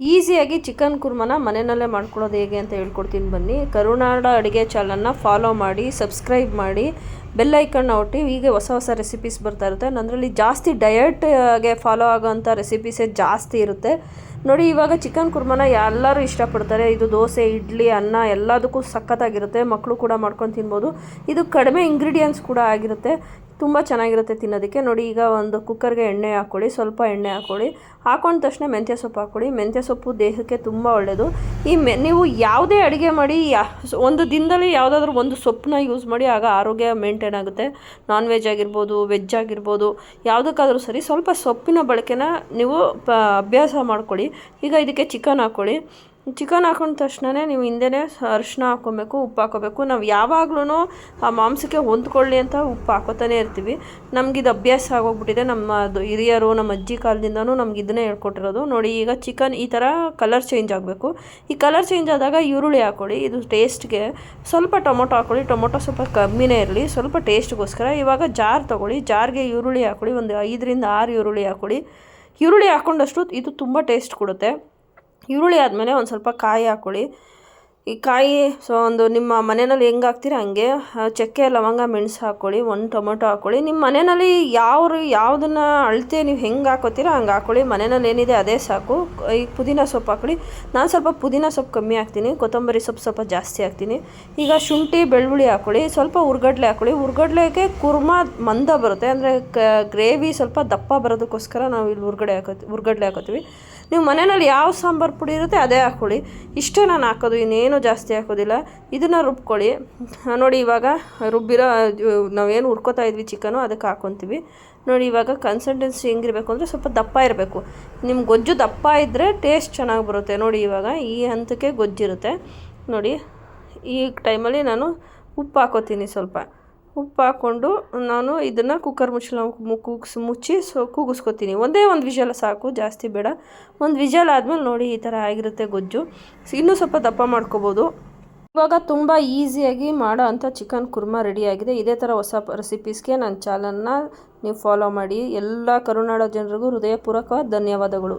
ಈಸಿಯಾಗಿ ಚಿಕನ್ ಕುರ್ಮನ ಮನೆಯಲ್ಲೇ ಮಾಡ್ಕೊಳ್ಳೋದು ಹೇಗೆ ಅಂತ ಹೇಳ್ಕೊಡ್ತೀನಿ ಬನ್ನಿ. ಕರುನಾಡ ಅಡುಗೆ ಚಾನಲ್ನ ಫಾಲೋ ಮಾಡಿ ಸಬ್ಸ್ಕ್ರೈಬ್ ಮಾಡಿ ಬೆಲ್ ಐಕನ್ನ ಒತ್ತಿ, ಹೀಗೆ ಹೊಸ ಹೊಸ ರೆಸಿಪೀಸ್ ಬರ್ತಾ ಇರುತ್ತೆ. ನಂದರಲ್ಲಿ ಜಾಸ್ತಿ ಡಯಟ್ಗೆ ಫಾಲೋ ಆಗೋವಂಥ ರೆಸಿಪೀಸೇ ಜಾಸ್ತಿ ಇರುತ್ತೆ. ನೋಡಿ, ಇವಾಗ ಚಿಕನ್ ಕುರ್ಮನ ಎಲ್ಲರೂ ಇಷ್ಟಪಡ್ತಾರೆ. ಇದು ದೋಸೆ, ಇಡ್ಲಿ, ಅನ್ನ ಎಲ್ಲದಕ್ಕೂ ಸಖತ್ತಾಗಿರುತ್ತೆ. ಮಕ್ಕಳು ಕೂಡ ಮಾಡ್ಕೊಂಡು ತಿನ್ಬೋದು. ಇದು ಕಡಿಮೆ ಇಂಗ್ರೀಡಿಯೆಂಟ್ಸ್ ಕೂಡ ಆಗಿರುತ್ತೆ. ತುಂಬ ಚೆನ್ನಾಗಿರುತ್ತೆ ತಿನ್ನೋದಕ್ಕೆ. ನೋಡಿ, ಈಗ ಒಂದು ಕುಕ್ಕರ್ಗೆ ಎಣ್ಣೆ ಹಾಕ್ಕೊಳ್ಳಿ, ಸ್ವಲ್ಪ ಎಣ್ಣೆ ಹಾಕ್ಕೊಳ್ಳಿ. ಹಾಕೊಂಡ ತಕ್ಷಣ ಮೆಂತ್ಯ ಸೊಪ್ಪು ಹಾಕ್ಕೊಳ್ಳಿ. ಮೆಂತ್ಯ ಸೊಪ್ಪು ದೇಹಕ್ಕೆ ತುಂಬ ಒಳ್ಳೆಯದು ಈ ಮೆ, ನೀವು ಯಾವುದೇ ಅಡುಗೆ ಮಾಡಿ ಒಂದು ದಿನದಲ್ಲಿ ಯಾವುದಾದ್ರೂ ಒಂದು ಸೊಪ್ಪನ್ನ ಯೂಸ್ ಮಾಡಿ, ಆಗ ಆರೋಗ್ಯ ಮೇಂಟೈನ್ ಆಗುತ್ತೆ. ನಾನ್ ವೆಜ್ ಆಗಿರ್ಬೋದು ವೆಜ್ ಆಗಿರ್ಬೋದು, ಯಾವುದಕ್ಕಾದರೂ ಸರಿ ಸ್ವಲ್ಪ ಸೊಪ್ಪಿನ ಬಳಕೆನ ನೀವು ಅಭ್ಯಾಸ ಮಾಡ್ಕೊಳ್ಳಿ. ಈಗ ಇದಕ್ಕೆ ಚಿಕನ್ ಹಾಕ್ಕೊಳ್ಳಿ. ಚಿಕನ್ ಹಾಕೊಂಡ ತಕ್ಷಣವೇ ನೀವು ಹಿಂದೆನೇ ಅರಿಶಿನ ಹಾಕ್ಕೊಬೇಕು ಉಪ್ಪು ಹಾಕೋಬೇಕು. ನಾವು ಯಾವಾಗ್ಲೂ ಆ ಮಾಂಸಕ್ಕೆ ಹೊಂದ್ಕೊಳ್ಳಿ ಅಂತ ಉಪ್ಪು ಹಾಕೋತಾನೆ ಇರ್ತೀವಿ. ನಮಗಿದು ಅಭ್ಯಾಸ ಆಗೋಗ್ಬಿಟ್ಟಿದೆ. ನಮ್ಮ ಹಿರಿಯರು, ನಮ್ಮ ಅಜ್ಜಿ ಕಾಲದಿಂದನೂ ನಮ್ಗೆ ಇದನ್ನೇ ಹೇಳ್ಕೊಟ್ಟಿರೋದು. ನೋಡಿ, ಈಗ ಚಿಕನ್ ಈ ಥರ ಕಲರ್ ಚೇಂಜ್ ಆಗಬೇಕು. ಈ ಕಲರ್ ಚೇಂಜ್ ಆದಾಗ ಈರುಳ್ಳಿ ಹಾಕ್ಕೊಳ್ಳಿ ಇದು ಟೇಸ್ಟ್ಗೆ ಸ್ವಲ್ಪ ಟೊಮೊಟೊ ಹಾಕ್ಕೊಳ್ಳಿ ಟೊಮೊಟೊ ಸ್ವಲ್ಪ ಕಮ್ಮಿನೇ ಇರಲಿ. ಸ್ವಲ್ಪ ಟೇಸ್ಟ್ಗೋಸ್ಕರ ಇವಾಗ ಜಾರ್ ತೊಗೊಳ್ಳಿ. ಜಾರ್ಗೆ ಈರುಳ್ಳಿ ಹಾಕ್ಕೊಳ್ಳಿ ಒಂದು ಐದರಿಂದ ಆರು ಈರುಳ್ಳಿ ಹಾಕ್ಕೊಳ್ಳಿ ಈರುಳ್ಳಿ ಹಾಕ್ಕೊಂಡಷ್ಟು ಇದು ತುಂಬ ಟೇಸ್ಟ್ ಕೊಡುತ್ತೆ. ಈರುಳ್ಳಿ ಆದಮೇಲೆ ಒಂದು ಸ್ವಲ್ಪ ಕಾಯಿ ಹಾಕ್ಕೊಳ್ಳಿ ಈ ಕಾಯಿ, ಸೊ ಒಂದು ನಿಮ್ಮ ಮನೆಯಲ್ಲಿ ಹೆಂಗೆ ಹಾಕ್ತೀರ ಹಂಗೆ? ಚಕ್ಕೆ, ಲವಂಗ, ಮೆಣಸು ಹಾಕ್ಕೊಳ್ಳಿ, ಒಂದು ಟೊಮೊಟೊ ಹಾಕ್ಕೊಳ್ಳಿ. ನಿಮ್ಮ ಮನೆಯಲ್ಲಿ ಯಾವ ಯಾವುದನ್ನು ಅಳತೆ ನೀವು ಹೆಂಗೆ ಹಾಕೋತೀರ ಹಂಗೆ ಹಾಕ್ಕೊಳ್ಳಿ. ಮನೆಯಲ್ಲಿ ಏನಿದೆ ಅದೇ ಸಾಕು. ಈ ಪುದೀನ ಸೊಪ್ಪು ಹಾಕ್ಕೊಳ್ಳಿ. ನಾನು ಸ್ವಲ್ಪ ಪುದೀನ ಸೊಪ್ಪು ಕಮ್ಮಿ ಹಾಕ್ತೀನಿ. ಕೊತ್ತಂಬರಿ ಸೊಪ್ಪು ಸ್ವಲ್ಪ ಜಾಸ್ತಿ ಹಾಕ್ತೀನಿ. ಈಗ ಶುಂಠಿ, ಬೆಳ್ಳುಳ್ಳಿ ಹಾಕ್ಕೊಳ್ಳಿ. ಸ್ವಲ್ಪ ಹುರ್ಗಡ್ಲೆ ಹಾಕ್ಕೊಳ್ಳಿ. ಹುರ್ಗಡ್ಲೆಗೆ ಕುರ್ಮ ಮಂದ ಬರುತ್ತೆ. ಅಂದರೆ ಕ, ಗ್ರೇವಿ ಸ್ವಲ್ಪ ದಪ್ಪ ಬರೋದಕ್ಕೋಸ್ಕರ ನಾವು ಇಲ್ಲಿ ಹುರ್ಗಡೆ ಹಾಕೋತೀವಿ ಹುರ್ಗಡ್ಲೆ ಹಾಕೋತೀವಿ. ನೀವು ಮನೆಯಲ್ಲಿ ಯಾವ ಸಾಂಬಾರು ಪುಡಿ ಇರುತ್ತೆ ಅದೇ ಹಾಕ್ಕೊಳ್ಳಿ. ಇಷ್ಟೇ ನಾನು ಹಾಕೋದು. ಇನ್ನೇನು ಜಾಸ್ತಿ ಹಾಕೋದಿಲ್ಲ. ಇದನ್ನು ರುಬ್ಕೊಳ್ಳಿ. ನೋಡಿ, ಇವಾಗ ರುಬ್ಬಿರೋ ನಾವು ನಾವೇನು ಹುರ್ಕೋತಾ ಇದ್ವಿ ಚಿಕನು, ಅದಕ್ಕೆ ಹಾಕ್ಕೊತೀವಿ ನೋಡಿ, ಇವಾಗ ಕನ್ಸಿಸ್ಟೆನ್ಸಿ ಹೆಂಗಿರಬೇಕು ಅಂದರೆ ಸ್ವಲ್ಪ ದಪ್ಪ ಇರಬೇಕು. ನಿಮ್ಮ ಗೊಜ್ಜು ದಪ್ಪ ಇದ್ದರೆ ಟೇಸ್ಟ್ ಚೆನ್ನಾಗಿ ಬರುತ್ತೆ. ನೋಡಿ, ಇವಾಗ ಈ ಹಂತಕ್ಕೆ ಗೊಜ್ಜಿರುತ್ತೆ. ನೋಡಿ, ಈ ಟೈಮಲ್ಲಿ ನಾನು ಉಪ್ಪು ಹಾಕೋತೀನಿ ಸ್ವಲ್ಪ. ಉಪ್ಪು ಹಾಕ್ಕೊಂಡು ನಾನು ಇದನ್ನು ಕುಕ್ಕರ್ ಮುಚ್ಚಲ ಕೂಗ್ಸ್ ಮುಚ್ಚಿ ಸೊ, ಕೂಗಿಸ್ಕೊತೀನಿ. ಒಂದೇ ಒಂದು ವಿಷಲ್ ಸಾಕು, ಜಾಸ್ತಿ ಬೇಡ. ಒಂದು ವಿಷಲ್ ಆದಮೇಲೆ ನೋಡಿ ಈ ಥರ ಆಗಿರುತ್ತೆ ಗೊಜ್ಜು. ಇನ್ನೂ ಸ್ವಲ್ಪ ದಪ್ಪ ಮಾಡ್ಕೋಬೋದು. ಇವಾಗ ತುಂಬ ಈಸಿಯಾಗಿ ಮಾಡೋ ಅಂಥ ಚಿಕನ್ ಕುರ್ಮ ರೆಡಿಯಾಗಿದೆ ಇದೇ ಥರ ಹೊಸ ರೆಸಿಪೀಸ್ಗೆ ನನ್ನ ಚಾನಲ್ನ ನೀವು ಫಾಲೋ ಮಾಡಿ. ಎಲ್ಲ ಕರುನಾಡ ಜನರಿಗೂ ಹೃದಯಪೂರ್ವಕ ಧನ್ಯವಾದಗಳು.